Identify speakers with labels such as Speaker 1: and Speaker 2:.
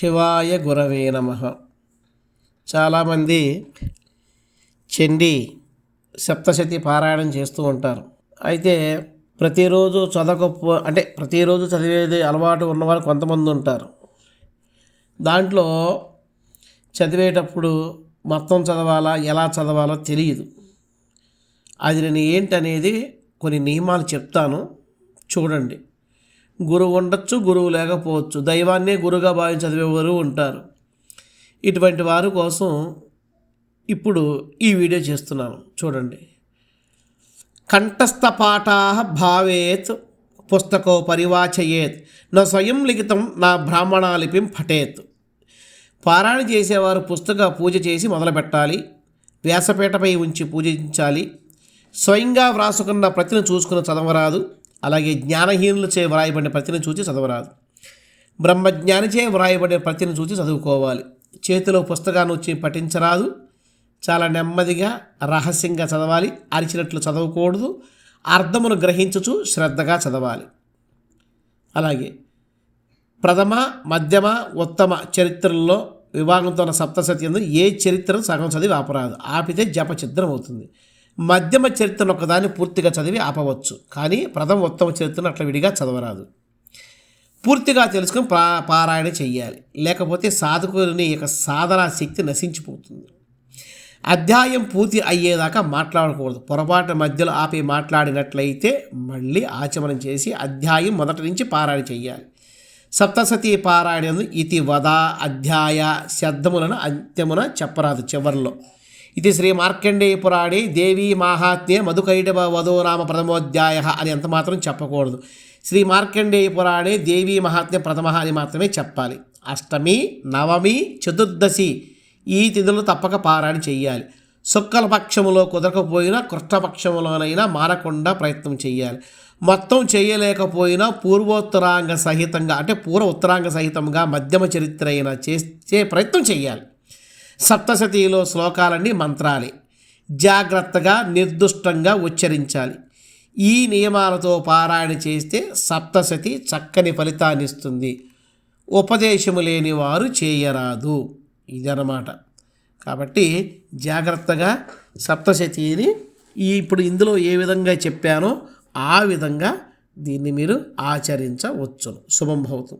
Speaker 1: శివాయ గురవే నమ. చాలామంది చండీ సప్తశతి పారాయణం చేస్తూ ఉంటారు. అయితే ప్రతిరోజు చదవకపో అంటే ప్రతిరోజు చదివేది అలవాటు ఉన్నవారు కొంతమంది ఉంటారు. దాంట్లో చదివేటప్పుడు మొత్తం చదవాలా ఎలా చదవాలో తెలియదు. అది నేను ఏంటనేది కొన్ని నియమాలు చెప్తాను. చూడండి. గురువు ఉండొచ్చు గురువు లేకపోవచ్చు. దైవాన్నే గురుగా భావించి చదివేవారు ఉంటారు. ఇటువంటి వారి కోసం ఇప్పుడు ఈ వీడియో చేస్తున్నాను. చూడండి. కంఠస్థ పాఠా భావేత్ పుస్తకో పరివాచయేత్. నా స్వయం లిఖితం నా బ్రాహ్మణాలిపిం పఠేత్. పారాయణ చేసేవారు పుస్తక పూజ చేసి మొదలుపెట్టాలి. వ్యాసపేటపై ఉంచి పూజించాలి. స్వయంగా వ్రాసుకున్న ప్రతిని చూసుకుని చదవరాదు. అలాగే జ్ఞానహీనులచే వ్రాయబడిన ప్రతిని చూసి చదవరాదు. బ్రహ్మజ్ఞానిచే వ్రాయబడిన ప్రతిని చూసి చదువుకోవాలి. చేతిలో పుస్తకాన్ని వచ్చి పఠించరాదు. చాలా నెమ్మదిగా రహస్యంగా చదవాలి. అరిచినట్లు చదవకూడదు. అర్థమును గ్రహించుచు శ్రద్ధగా చదవాలి. అలాగే ప్రథమ మధ్యమ ఉత్తమ చరిత్రల్లో విభాగంతో ఉన్న సప్తసతి ఏ చరిత్రను సగం చదివి ఆపరాదు. ఆపితే జపచిత్రం అవుతుంది మధ్యమ చరిత్రను ఒకదాన్ని పూర్తిగా చదివి ఆపవచ్చు. కానీ ప్రథమ ఉత్తమ చరిత్రను అట్లా విడిగా చదవరాదు. పూర్తిగా తెలుసుకొని పా పారాయణ చెయ్యాలి. లేకపోతే సాధకుని యొక్క సాధనా శక్తి నశించిపోతుంది. అధ్యాయం పూర్తి అయ్యేదాకా మాట్లాడకూడదు. పొరపాటు మధ్యలో ఆపి మాట్లాడినట్లయితే మళ్ళీ ఆచమనం చేసి అధ్యాయం మొదటి నుంచి పారాయణ చెయ్యాలి. సప్తసతి పారాయణ ఇతి వద అధ్యాయ శబ్దములను అంత్యమున చెప్పరాదు చివరిలో. ఇది శ్రీ మార్కండేయ పురాణి దేవీ మాహాత్మ్య మధుకైటవ వధూరామ ప్రథమోధ్యాయ అని ఎంత మాత్రం చెప్పకూడదు. శ్రీ మార్కండేయ పురాణి దేవీ మహాత్మ్య ప్రథమ అని మాత్రమే చెప్పాలి. అష్టమి నవమి చతుర్దశి ఈ తిథులు తప్పక పారాయణ చెయ్యాలి. శుక్ల పక్షములో కుదరకపోయినా కృష్ణపక్షములోనైనా మారకుండా ప్రయత్నం చేయాలి మొత్తం చేయలేకపోయినా పూర్వోత్తరాంగ సహితంగా అంటే పూర్వ ఉత్తరాంగ సహితంగా మధ్యమ చరిత్ర అయినా చేసే ప్రయత్నం చేయాలి సప్తశతిలో శ్లోకాలన్నీ మంత్రాలే. జాగ్రత్తగా నిర్దుష్టంగా ఉచ్చరించాలి. ఈ నియమాలతో పారాయణ చేస్తే సప్తశతి చక్కని ఫలితాన్నిస్తుంది ఉపదేశము లేని వారు చేయరాదు. ఇదన్నమాట. కాబట్టి జాగ్రత్తగా సప్తశతిని ఈ ఇప్పుడు ఇందులో ఏ విధంగా చెప్పానో ఆ విధంగా దీన్ని మీరు ఆచరించవచ్చును. శుభం భవతు.